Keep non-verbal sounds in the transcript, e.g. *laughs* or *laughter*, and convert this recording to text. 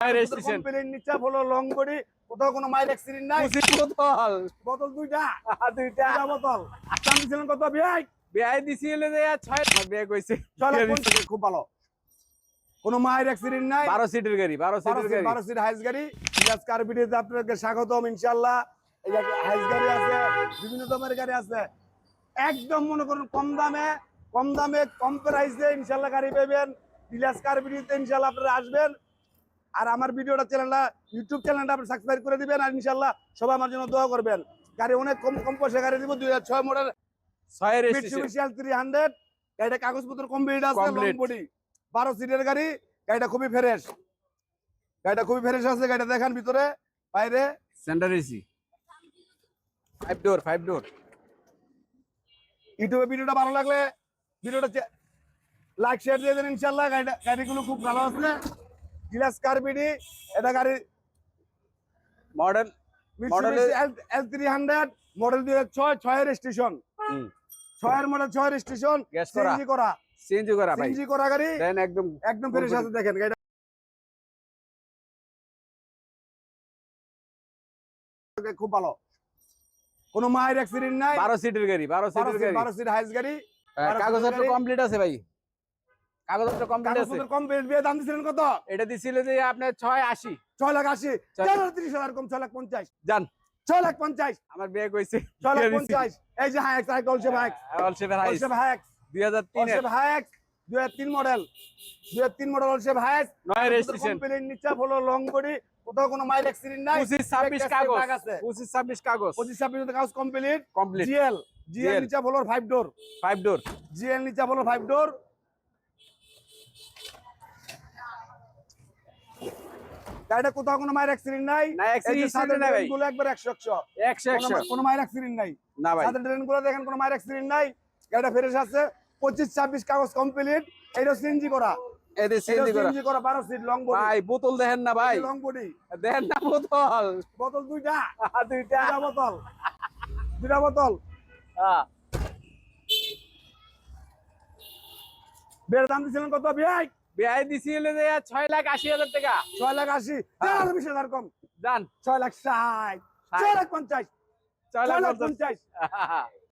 মায়ের স্টেশন কোম্পানির নিচে হলো লং বডি কোথাও কোনো মাইল অ্যাক্সিডেন্ট নাই। বোতল। বোতল দুইটা। দুইটা। দুইটা বোতল। দাম দিছিলেন কত? ভাই বিয়াই দিছি যে ছয় বিয়ে কইছে। চলে কোন থেকে খুব ভালো। কোনো মায়ের অ্যাক্সিডেন্ট নাই। বারো সিটের গাড়ি বারো বারো সিটের গাড়ি। বারো সিট হাইস গাড়ি। জাজ কার ভিডিওতে স্বাগতম ইনশাল্লাহ এই যে হাইস গাড়ি আছে বিভিন্ন দামের গাড়ি আছে। একদম মনে করুন কম দামে কম দামে কম প্রাইসে ইনশাল্লাহ গাড়ি পাবেন। ডিলাস ইনশাল্লাহ আপনারা আসবেন। আর আমার ভিডিওটা চ্যানেলটা ইউটিউব চ্যানেলটা আপনি সাবস্ক্রাইব করে দিবেন আর ইনশাল্লাহ সবাই আমার জন্য দোয়া করবেন। গাড়ি অনেক কম কম পয়সা গাড়ি দিব দুই হাজার ছয় ছয়ের থ্রি হান্ড্রেড গাড়িটা কাগজপত্র কমপ্লিট আছে লং বডি বারো সিটের গাড়ি গাড়িটা খুবই ফ্রেশ গাড়িটা খুবই ফ্রেশ আছে গাড়িটা দেখান ভিতরে বাইরে। Center AC five door five door ইউটিউবে ভিডিওটা ভালো লাগলে ভিডিওটা লাইক শেয়ার দিয়ে দেন ইনশাল্লাহ গাড়িটা গাড়িগুলো খুব ভালো আছে। গ্লাস কার বিডি এটা গাড়ি model Model- L three hundred model দুই হাজার ছয় ছয়ের স্টেশন ছয়ের মডেল ছয়ের স্টেশন Gas করা। সিএনজি করা। ভাই। সিএনজি করা গাড়ি দেন একদম একদম ফ্রেশ আছে দেখেন গাড়িটা। খুব ভালো। কোনো মায়ের অ্যাক্সিডেন্ট নাই। বারো সিটের গাড়ি বারো সিটের সিট গাড়ি। বারো সিট হাইস গাড়ি। কাগজপত্র কমপ্লিট আছে ভাই? কাগজপত্র কমপ্লিট আছে। কাগজপত্র কম বিয়ে দাম দিছিলেন কত? এটা দিছিল যে আপনার ছয় আশি। ছয় লাখ আশি। ছয়- চার লাখ। ত্রিশ হাজার কম ছয় লাখ পঞ্চাশ? জান। ছয় লাখ পঞ্চাশ। আমার বিয়ে কইছে। ছয় লাখ পঞ্চাশ। এই যে হ্যাঁ সাইকেল অলসে ভাই অলসে ভাই অলসে ভাই দুই হাজার তিনের। অলসে ভাই দুই হাজার তিন মডেল দুই হাজার তিন মডেল অলসে ভাই নয় রেজিস্ট্রেশন কোম্পানির নিচে হলো লং বডি কোথাও কোনো মাইল অ্যাক্সিডেন্ট নাই। পঁচিশ ছাব্বিশ Test কাগজ। tag আছে। পঁচিশ ছাব্বিশ কাগজ। পঁচিশ ছাব্বিশ কাগজ কমপ্লিট কমপ্লিট জিএল জিএল নিচে হলো five door five door GL নিচে হলো ফাইভ ডোর গাড়িটা কোথাও কোনো মায়ের অ্যাক্সিডেন্ট নাই। গুলো একবার একশো একশো। একশো একশো। কোনো- মায়ের অ্যাক্সিডেন্ট নাই। না ভাই। সাদের ট্রেনগুলো দেখেন কোনো মায়ের অ্যাক্সিডেন্ট নাই। গাড়িটা ফ্রেশ আছে। পঁচিশ ছাব্বিশ কাগজ কমপ্লিট এটা সিএনজি করা। বডি বোতল দেখেন না ভাই। লং বডি দেখেন না বোতল। বোতল দুইটা। দুইটা। দুইটা বোতল। দুইটা বোতল। হ্যাঁ। বের দাম দিছিলেন কত ভাই? বিয়াই দিছি হলে যে ছয় লাখ আশি হাজার টাকা। ছয় লাখ আশি? হ্যাঁ। বিশ হাজার কম। জান ছয় লাখ ষাট। ছয় লাখ পঞ্চাশ। ছয় লাখ পঞ্চাশ। *laughs*